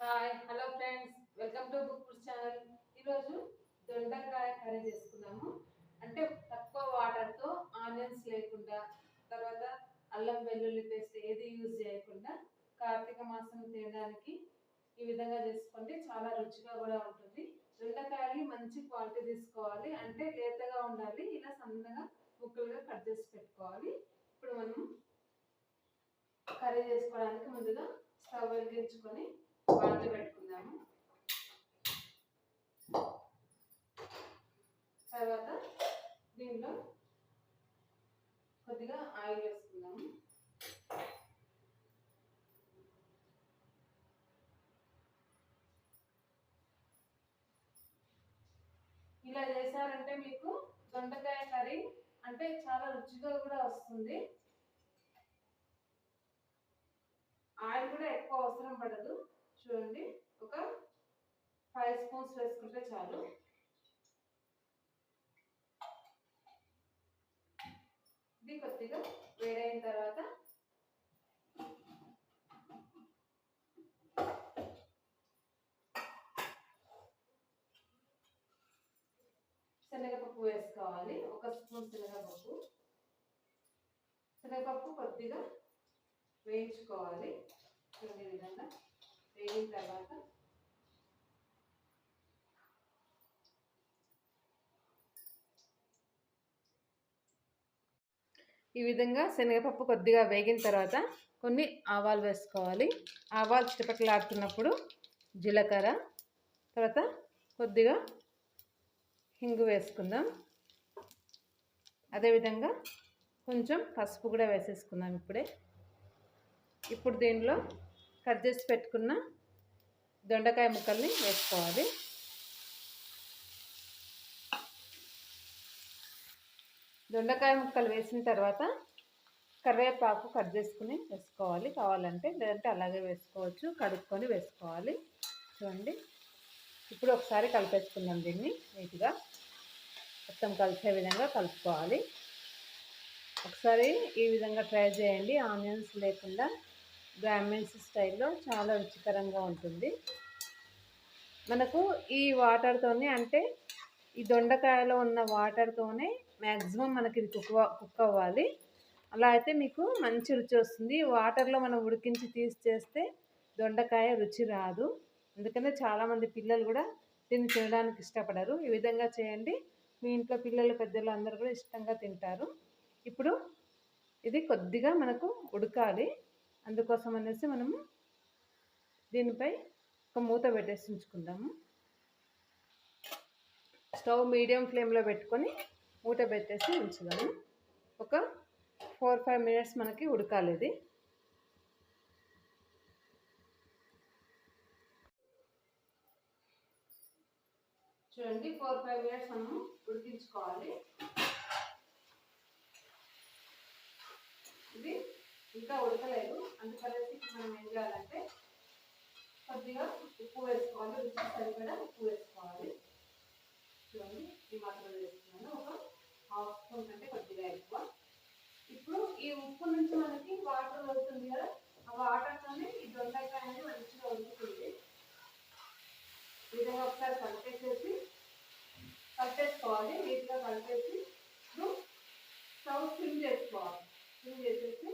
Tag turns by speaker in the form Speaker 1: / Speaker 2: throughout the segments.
Speaker 1: Hi hello friends welcome to book food channel ఈరోజు దొండకాయ curry చేసుకున్నాము అంటే తక్కువ వాటర్తో ఆనియన్స్ లేకుండా తర్వాత అల్లం వెల్లుల్లి పేస్ట్ ఏది యూజ్ చేయకుండా కార్తీక మాసం తినడానికి ఈ విధంగా చేసుకోండి చాలా రుచిగా కూడా ఉంటుంది. దొండకాయలు మంచి క్వాలిటీ తీసుకోవాలి. అంటే లేతగా ఉండాలి ఇలా సన్నగా ముక్కలుగా కట్ చేసి పెట్టుకోవాలి. ఇప్పుడు మనం కర్రీ చేసుకోవడానికి ముందుగా స్టవ్ వెలిగించుకొని బాండి పెట్టుకుందాము. తర్వాత దీంట్లో కొద్దిగా ఆయిల్ వేసుకుందాము. ఇలా చేశారంటే మీకు దొండకాయ కర్రీ అంటే చాలా రుచిగా కూడా వస్తుంది. ఆయిల్ కూడా ఎక్కువ అవసరం పడదు. చూడండి. ఒక ఫైవ్ స్పూన్స్ వేసుకుంటే చాలు. ఇది కొద్దిగా వేడైన తర్వాత శనగపప్పు వేసుకోవాలి. ఒక స్పూన్ శనగపప్పు. శనగపప్పు కొద్దిగా వేయించుకోవాలి. చూడండి ఈ విధంగా. వేగిన తర్వాత ఈ విధంగా శనగపప్పు కొద్దిగా వేగిన తర్వాత కొన్ని ఆవాలు వేసుకోవాలి. ఆవాలు చిటపకలాడుతున్నప్పుడు జీలకర్ర తర్వాత కొద్దిగా హింగు వేసుకుందాం. అదేవిధంగా కొంచెం పసుపు కూడా వేసేసుకుందాం ఇప్పుడే. ఇప్పుడు దీనిలో కట్ చేసి పెట్టుకున్న దొండకాయ ముక్కల్ని వేసుకోవాలి. దొండకాయ ముక్కలు వేసిన తర్వాత కరివేపాకు కట్ చేసుకుని వేసుకోవాలి. కావాలంటే లేదంటే అలాగే వేసుకోవచ్చు. కడుక్కొని వేసుకోవాలి. చూడండి. ఇప్పుడు ఒకసారి కలిపేసుకున్నాం దీన్ని. నీట్గా మొత్తం కలిసే విధంగా కలుపుకోవాలి. ఒకసారి ఈ విధంగా ట్రై చేయండి. ఆనియన్స్ లేకుండా బ్రాహ్మిన్స్ స్టైల్లో చాలా రుచికరంగా ఉంటుంది. మనకు ఈ వాటర్తోనే అంటే ఈ దొండకాయలో ఉన్న వాటర్తోనే మ్యాక్సిమం మనకి ఇది కుక్ కుక్ అవ్వాలి. అలా అయితే మీకు మంచి రుచి వస్తుంది. వాటర్లో మనం ఉడికించి తీసి చేస్తే దొండకాయ రుచి రాదు. అందుకనే చాలామంది పిల్లలు కూడా దీన్ని తినడానికి ఇష్టపడరు. ఈ విధంగా చేయండి. మీ ఇంట్లో పిల్లలు పెద్దలు అందరూ కూడా ఇష్టంగా తింటారు. ఇప్పుడు ఇది కొద్దిగా మనకు ఉడకాలి. అందుకోసం అనేసి మనము దీనిపై ఒక మూత పెట్టేసి ఉంచుకుందాము స్టవ్ మీడియం ఫ్లేమ్లో పెట్టుకొని మూత పెట్టేసి ఉంచుదాము ఒక ఫోర్ ఫైవ్ మినిట్స్ మనకి ఉడకాలి ఇది. చూడండి ఫోర్ ఫైవ్ మినిట్స్ మనము ఉడికించుకోవాలి. ఇది ఇంకా ఉడకలేదు. అందుకనేసి మనం ఏం చేయాలంటే కొద్దిగా ఉప్పు వేసుకోవాలి. రుచి సరిపడా ఉప్పు వేసుకోవాలి. చూడండి ఈ మాత్రం వేస్తున్నాను. ఒక హాఫ్ స్పూన్ కంటే కొద్దిగా ఎక్కువ. ఇప్పుడు ఈ ఉప్పు నుంచి మనకి వాటర్ వస్తుంది కదా ఆ వాటర్తోనే ఈ దొండకాయ అనేది మంచిగా ఉడుకుతుంది ఈ విధంగా ఒకసారి కలిపేసేసి కలిపేసుకోవాలి నీట్గా కలిపేసి ఇప్పుడు స్టవ్ సిమ్ చేసుకోవాలి సిమ్ చేసేసి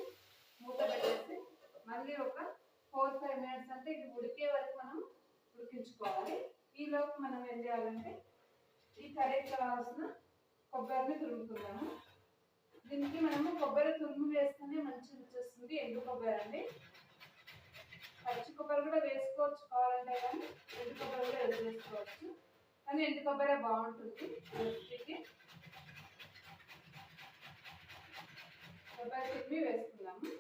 Speaker 1: మూత పెట్టేసి మళ్ళీ ఒక ఫోర్ ఫైవ్ మినిట్స్ అంటే ఇది ఉడికే వరకు మనం ఉడికించుకోవాలి. ఈలోపు మనం ఏం చేయాలంటే ఈ కర్రీకి కావాల్సిన కొబ్బరిని తురుముకుందాము. దీనికి మనము కొబ్బరి తురుము వేస్తేనే మంచి రుచి వస్తుంది ఎండు కొబ్బరి అండి. పచ్చి కొబ్బరి కూడా వేసుకోవచ్చు కావాలంటే కానీ ఎండు కొబ్బరి కూడా యూజ్ వేసుకోవచ్చు కానీ ఎండు కొబ్బరి బాగుంటుంది రెసిపీకి కొబ్బరి తురిమి వేసుకుందాము.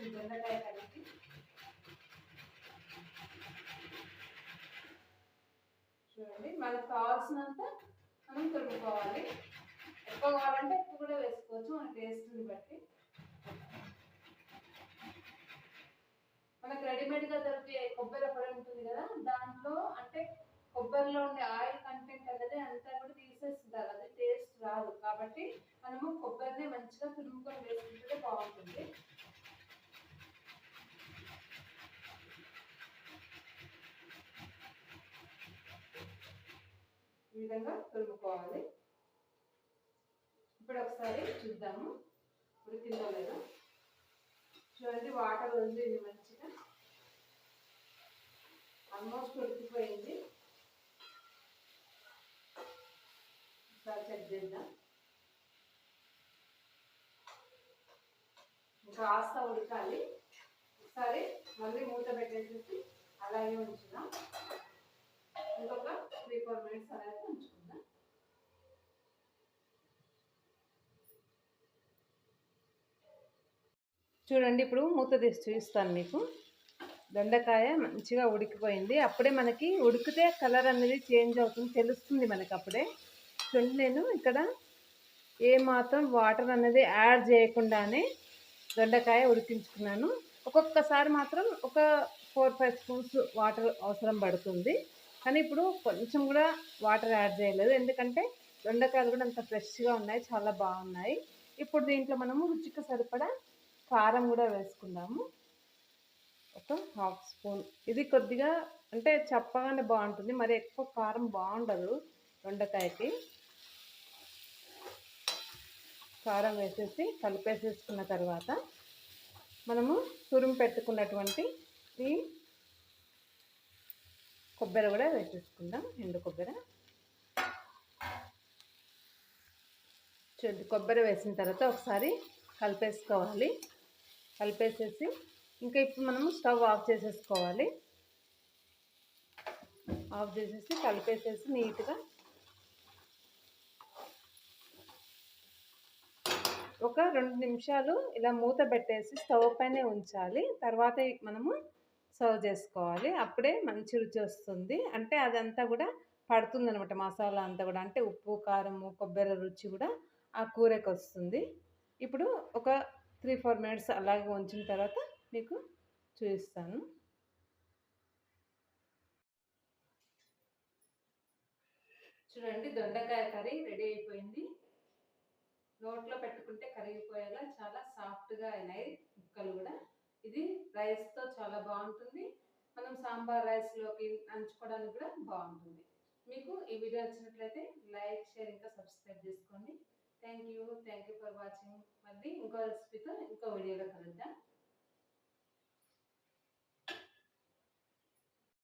Speaker 1: రుచి వస్తుంది దొండకాయ చూడండి మనకు కావాల్సినంత మనం తురుముకోవాలి. ఎక్కువ కావాలంటే ఎక్కువ కూడా వేసుకోవచ్చు మన టేస్ట్ని బట్టి. మనకి కొబ్బరి పొడి ఉంటుంది కదా దాంట్లో అంటే కొబ్బరిలో ఉండే ఆయిల్ కంటెంట్ అనేది అంతా కూడా తీసేస్తుంటారు అది టేస్ట్ రాదు. కాబట్టి మనము కొబ్బరిని మంచిగా తురుముకొని వేసుకుంటే బాగుంటుంది. విధంగా తురుముకోవాలి ఇప్పుడు ఒకసారి చూద్దాము. ఉడికిందో లేదో? చూడండి వాటర్ ఉంది మంచిగా. ఆల్మోస్ట్ ఉడికిపోయింది. ఒకసారి చెక్ చేద్దాం. ఇంకా కాస్త ఉడకాలి. ఒకసారి మళ్ళీ మూత పెట్టేసేసి అలాగే ఉంచుదాం. ఇంకొక త్రీ ఫోర్ మినిట్స్ ఉంచుకుందాం. చూడండి ఇప్పుడు మూత తీసి చూపిస్తాను మీకు. దొండకాయ మంచిగా ఉడికిపోయింది. అప్పుడే మనకి ఉడికితే కలర్ అనేది చేంజ్ అవుతుంది తెలుస్తుంది మనకి అప్పుడే. చూడండి నేను ఇక్కడ ఏ మాత్రం వాటర్ అనేది యాడ్ చేయకుండానే దొండకాయ ఉడికించుకున్నాను. ఒక్కొక్కసారి మాత్రం ఒక ఫోర్ ఫైవ్ స్పూన్స్ వాటర్ అవసరం పడుతుంది. కానీ ఇప్పుడు కొంచెం కూడా వాటర్ యాడ్ చేయలేదు. ఎందుకంటే దొండకాయలు కూడా అంత ఫ్రెష్గా ఉన్నాయి చాలా బాగున్నాయి. ఇప్పుడు దీంట్లో మనము రుచికి సరిపడా కారం కూడా వేసుకుందాము. ఒక హాఫ్ స్పూన్. ఇది కొద్దిగా అంటే చప్పగానే బాగుంటుంది మరి ఎక్కువ కారం బాగుండదు దొండకాయకి. కారం వేసేసి కలిపేసేసుకున్న తర్వాత మనము తురుము పెట్టుకున్నటువంటి ఈ కొబ్బరి కూడా వేసేసుకుందాం ఎండు కొబ్బరి. చూడండి కొబ్బరి వేసిన తర్వాత ఒకసారి కలిపేసుకోవాలి. కలిపేసేసి ఇంకా ఇప్పుడు మనము స్టవ్ ఆఫ్ చేసేసుకోవాలి. ఆఫ్ చేసేసి కలిపేసేసి నీట్గా ఒక రెండు నిమిషాలు ఇలా మూత పెట్టేసి స్టవ్ పైనే ఉంచాలి. తర్వాత మనము సర్వ్ చేసుకోవాలి. అప్పుడే మంచి రుచి వస్తుంది. అంటే అదంతా కూడా పడుతుంది అనమాట మసాలా అంతా కూడా. అంటే ఉప్పు కారము కొబ్బరి రుచి కూడా ఆ కూరకు వస్తుంది. ఇప్పుడు ఒక త్రీ ఫోర్ మినిట్స్ అలాగే ఉంచిన తర్వాత మీకు చూపిస్తాను. చూడండి దొండకాయ కర్రీ రెడీ అయిపోయింది. నోట్లో పెట్టుకుంటే కరిగిపోయేలా చాలా సాఫ్ట్గా అయినాయి ముక్కలు కూడా. ఇది రైస్తో చాలా బాగుంటుంది. మనం సాంబార్ రైస్లోకి నంచుకోవడానికి కూడా బాగుంటుంది. మీకు ఈ వీడియో వచ్చినట్లయితే లైక్ షేర్ ఇంకా సబ్స్క్రైబ్ చేసుకోండి. Thank you thank you for watching మళ్ళీ ఇంకో రెసిపీతో ఇంకో వీడియోలో కలుద్దాం.